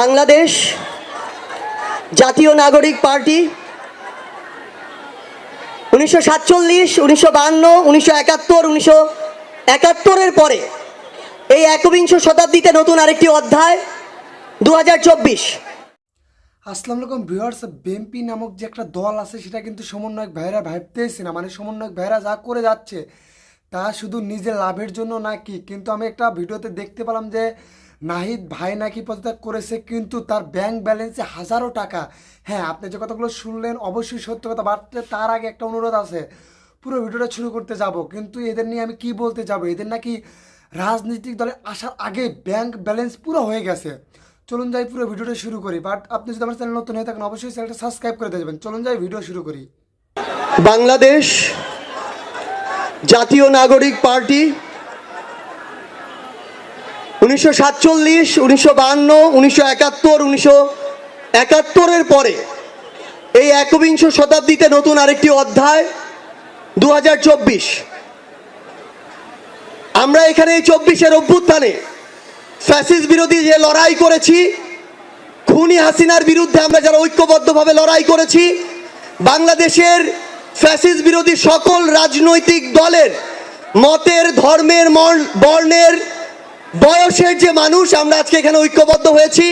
বাংলাদেশ জাতীয় নাগরিক পার্টি উনিশশো সাতচল্লিশ, উনিশশো বাহান্ন, উনিশশো একাত্তর, উনিশশো একাত্তরের পরে এই একবিংশ শতাব্দীতে নতুন আরেকটি অধ্যায় দু হাজার চব্বিশ। আসসালামু আলাইকুম ভিউয়ার্স বিএনপি নামক যে একটা দল আছে, সেটা কিন্তু সমন্বয়ক ভাইরা ভাবতেছে না। মানে সমন্বয়ক ভাইরা যা করে যাচ্ছে, তা শুধু নিজের লাভের জন্য নাকি? কিন্তু আমি একটা ভিডিওতে দেখতে পেলাম যে নাহিদ ভাই নাকি পদত্যাগ করেছে, কিন্তু তার ব্যাংক ব্যালেন্সে হাজারো টাকা। হ্যাঁ আপনি যে কথাগুলো শুনলেন, অবশ্যই সত্য কথা বাট তার আগে একটা অনুরোধ আছে। পুরো ভিডিওটা শুরু করতে যাব, কিন্তু এদের নিয়ে আমি কি বলতে যাব? এদের নাকি রাজনৈতিক দলে আসার আগে ব্যাংক ব্যালেন্স পুরো হয়ে গেছে। চলুন যাই পুরো ভিডিওটা শুরু করি বাট আপনি যদি আমার চ্যানেল নতুন হয়ে থাকেন, অবশ্যই চ্যানেলটা সাবস্ক্রাইব করে দেবেন। চলুন যাই ভিডিও শুরু করি। বাংলাদেশ জাতীয় নাগরিক পার্টি উনিশশো সাতচল্লিশ, উনিশশো বাহান্ন উনিশশো একাত্তর, উনিশশো একাত্তরের পরে এই একবিংশ শতাব্দীতে নতুন আরেকটি অধ্যায় দু হাজার চব্বিশ। আমরা এখানে এই চব্বিশের অভ্যুত্থানে ফ্যাসিস বিরোধী যে লড়াই করেছি, খুনি হাসিনার বিরুদ্ধে আমরা যারা ঐক্যবদ্ধভাবে লড়াই করেছি, বাংলাদেশের ফ্যাসিস বিরোধী সকল রাজনৈতিক দলের মতের, ধর্মের মর- বর্ণের বয়সের যে মানুষ, আমরা আজকে এখানে ঐক্যবদ্ধ হয়েছি।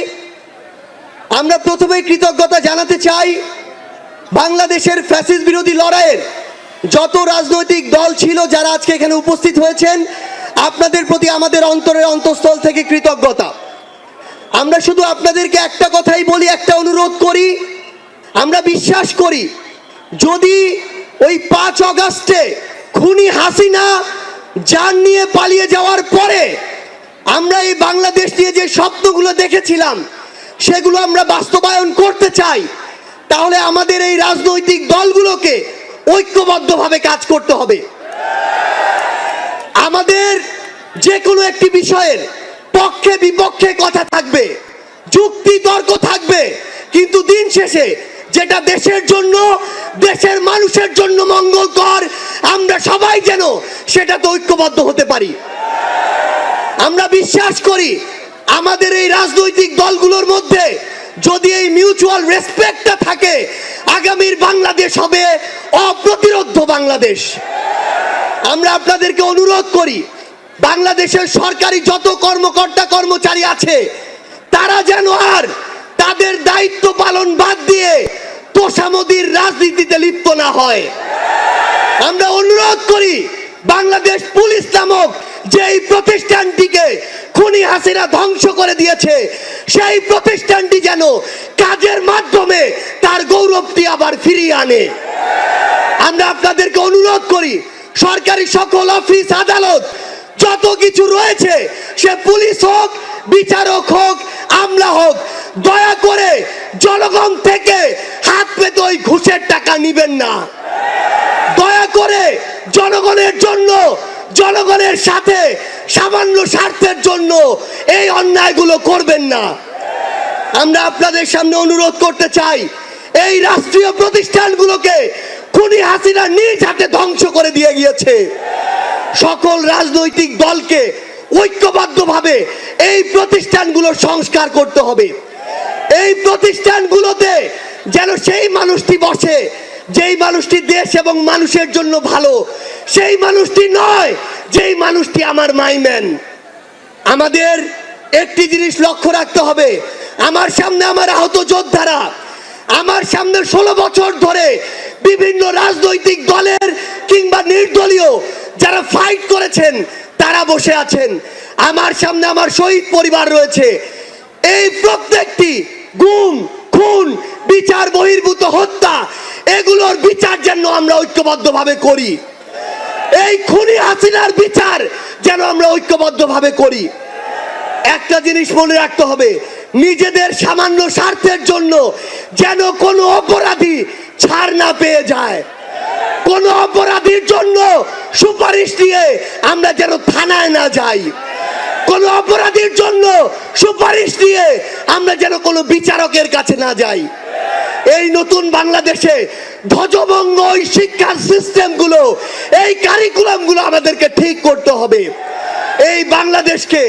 আমরা প্রথমেই কৃতজ্ঞতা জানাতে চাই, বাংলাদেশের ফ্যাসিস বিরোধী লড়াইয়ের যত রাজনৈতিক দল ছিল যারা আজকে এখানে উপস্থিত হয়েছেন, আপনাদের প্রতি আমাদের অন্তরের অন্তঃস্থল থেকে কৃতজ্ঞতা। আমরা শুধু আপনাদেরকে একটা কথাই বলি, একটা অনুরোধ করি, আমরা বিশ্বাস করি, যদি ওই পাঁচ অগাস্টে খুনি হাসিনা যান নিয়ে পালিয়ে যাওয়ার পরে আমরা এই বাংলাদেশ নিয়ে যে স্বপ্নগুলো দেখেছিলাম, সেগুলো আমরা বাস্তবায়ন করতে চাই, তাহলে আমাদের এই রাজনৈতিক দলগুলোকে ঐক্যবদ্ধভাবে কাজ করতে হবে। আমাদের যে কোনো একটি বিষয়ের পক্ষে বিপক্ষে কথা থাকবে, যুক্তি তর্ক থাকবে, কিন্তু দিন শেষে যেটা দেশের জন্য, দেশের মানুষের জন্য মঙ্গলকর, আমরা সবাই যেন সেটাতে ঐক্যবদ্ধ হতে পারি। আমরা বিশ্বাস করি আমাদের এই রাজনৈতিক দলগুলোর মধ্যে যদি এই মিউচুয়াল রেসপেক্টটা থাকে, আগামীর বাংলাদেশ হবে অপ্রতিরোধ বাংলাদেশ। আমরা আপনাদেরকে অনুরোধ করি, বাংলাদেশের সরকারি যত কর্মকর্তা কর্মচারী আছে, তারা যেন আর তাদের দায়িত্ব পালন বাদ দিয়ে তোষামদির রাজনীতিতে লিপ্ত না হয়। আমরা অনুরোধ করি, বাংলাদেশ পুলিশ নামক যেই প্রতিষ্ঠানটিকে খুনি হাসিনা ধ্বংস করে দিয়েছে, সেই প্রতিষ্ঠানটি যেন কাজের মাধ্যমে তার গৌরবটি আবার ফিরিয়ে আনে। আমরা আপনাদেরকে অনুরোধ করি, সরকারি সকল অফিস, আদালত, যত কিছু রয়েছে, সে পুলিশ হোক, বিচারক হোক, আমলা হোক, দয়া করে জনগণ থেকে হাত পেতে ওই ঘুষের টাকা নিবেন না। দয়া করে জনগণের জন্য জনগণের সাথে সামান্য স্বার্থের জন্য এই অন্যায়গুলো করবেন না। আমরা আপনাদের সামনে অনুরোধ করতে চাই, এই রাষ্ট্রীয় প্রতিষ্ঠানগুলোকে খুনি হাসিনা নিজ হাতে ধ্বংস করে দিয়ে গিয়েছে। সকল রাজনৈতিক দলকে ঐক্যবদ্ধভাবে এই প্রতিষ্ঠানগুলো সংস্কার করতে হবে। এই প্রতিষ্ঠানগুলোতে যেন সেই মানুষটি বসে, যেই মানুষটি দেশ এবং মানুষের জন্য ভালো সেই মানুষটি নয়, যেই মানুষটি আমার মাইম্যান আমাদের একটি জিনিস লক্ষ্য রাখতে হবে, আমার সামনে আমার আহত যোদ্ধারা, আমার সামনে ষোলো বছর ধরে বিভিন্ন রাজনৈতিক দলের কিংবা নির্দলীয় যারা ফাইট করেছেন, তারা বসে আছেন। আমার সামনে আমার শহীদ পরিবার রয়েছে। এই প্রত্যেকটি গুম, খুন, বিচার বহির্ভূত হত্যা, এগুলোর বিচার যেন আমরা ঐক্যবদ্ধভাবে করি। এই খুনি হাসিনার বিচার যেন আমরা ঐক্যবদ্ধভাবে করি। একটা জিনিস মনে রাখতে হবে, নিজেদের সামান্য স্বার্থের জন্য যেন কোনো অপরাধী ছাড় না পেয়ে যায়। কোন অপরাধীর জন্য সুপারিশ দিয়ে আমরা যেন থানায় না যাই। কোন অপরাধীর জন্য সুপারিশ দিয়ে আমরা যেন কোনো বিচারকের কাছে না যাই। এই নতুন বাংলাদেশে ধ্বজভঙ্গ ওই শিক্ষার সিস্টেমগুলো এই কারিকুলামগুলো আমাদেরকে ঠিক করতে হবে। এই বাংলাদেশকে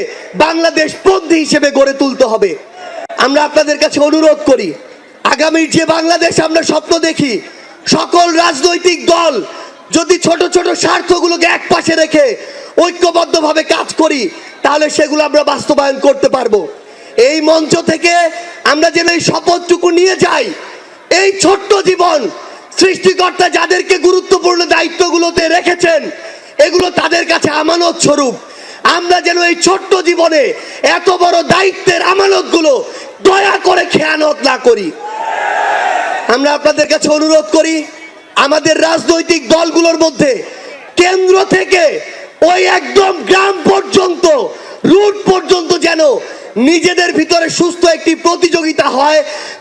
বাংলাদেশ পন্থী হিসেবে গড়ে তুলতে হবে। আমরা আপনাদের কাছে অনুরোধ করি আগামীর যে বাংলাদেশ আমরা স্বপ্ন দেখি, সকল রাজনৈতিক দল যদি ছোট ছোট স্বার্থগুলোকে এক পাশে রেখে ঐক্যবদ্ধভাবে কাজ করি, তাহলে সেগুলো আমরা বাস্তবায়ন করতে পারব। এই মঞ্চ থেকে আমরা যেন এই শপথটুকু নিয়ে যাই, এই ছোট্ট জীবন সৃষ্টিকর্তা যাদেরকে গুরুত্বপূর্ণ দায়িত্বগুলোতে রেখেছেন, এগুলো তাদের কাছে আমানত স্বরূপ। আমরা যেন এই ছোট্ট জীবনে এত বড় দায়িত্বের আমানতগুলো দয়া করে খেয়ানত না করি। আমরা আপনাদের কাছে অনুরোধ করি, আমাদের রাজনৈতিক দলগুলোর মধ্যে কেন্দ্র থেকে ওই একদম গ্রাম পর্যন্ত, রুট পর্যন্ত যেন নিজেদের ভিতরে সুস্থ একটি প্রতিযোগিতা হয়,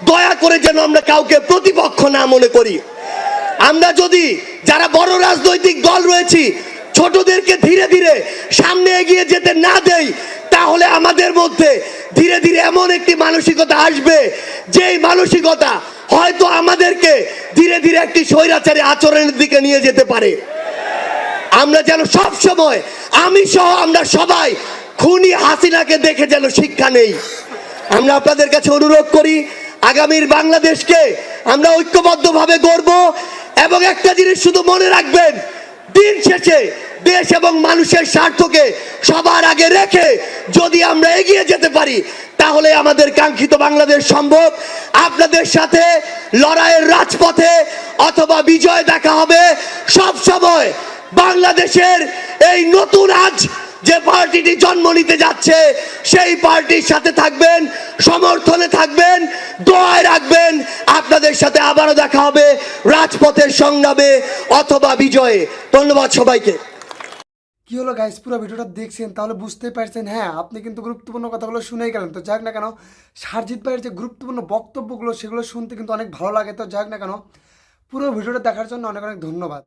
দয়া করে যেন আমরা কাউকে প্রতিপক্ষ না মনে করি। আমরা যদি যারা বড় রাজনৈতিক দল রয়েছি, ছোটদেরকে ধীরে ধীরে সামনে এগিয়ে যেতে না দেই, তাহলে আমাদের মধ্যে ধীরে ধীরে এমন একটি মানসিকতা আসবে, যেই মানসিকতা হয়তো আমাদেরকে ধীরে ধীরে একটি স্বৈরাচারী আচরণের দিকে নিয়ে যেতে পারে। আমরা যেন সব সময় আমি সহ আমরা সবাই খুনি হাসিনাকে দেখে যেন শিক্ষা নেই। আমরা আপনাদের কাছে অনুরোধ করি, আগামীর বাংলাদেশকে আমরা ঐক্যবদ্ধভাবে গড়ব এবং একটা জিনিস শুধু মনে রাখবেন, দিন শেষে দেশ এবং মানুষের স্বার্থকে সবার আগে রেখে যদি আমরা এগিয়ে যেতে পারি, তাহলে আমাদের কাঙ্ক্ষিত বাংলাদেশ সম্ভব। আপনাদের সাথে লড়াইয়ের রাজপথে অথবা বিজয় দেখা হবে সব সময়। বাংলাদেশের এই নতুন আজ যে পার্টিটি জন্ম নিতে যাচ্ছে, সেই পার্টির সাথে থাকবেন, সমর্থনে থাকবেন, দোয়ায় রাখবেন। আপনাদের সাথে আবারও দেখা হবে রাজপথের সংগ্রামে অথবা বিজয়ে। ধন্যবাদ সবাইকে। কি হলো গাইস পুরো ভিডিওটা দেখছেন, তাহলে বুঝতেই পারছেন। হ্যাঁ আপনি কিন্তু গুরুত্বপূর্ণ কথাগুলো শুনেই গেলেন। তো যাক না কেন, সারজিৎ ভাইয়ের যে গুরুত্বপূর্ণ বক্তব্যগুলো, সেগুলো শুনতে কিন্তু অনেক ভালো লাগে। তো যাক না কেন, পুরো ভিডিওটা দেখার জন্য অনেক অনেক ধন্যবাদ।